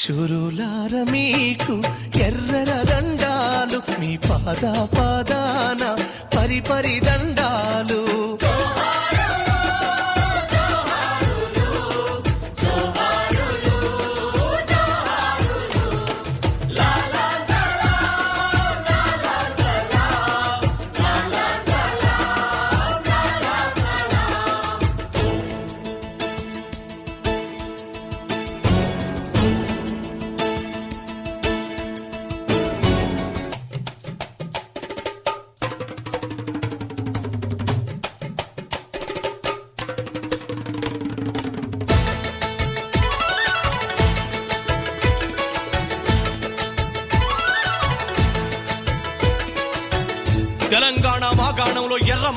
శురులార మీకు ఎర్రర దండాలు మీ పాద పాదాన పరిపరి దండ తెలంగాణ మా గాణంలో ఎర్ర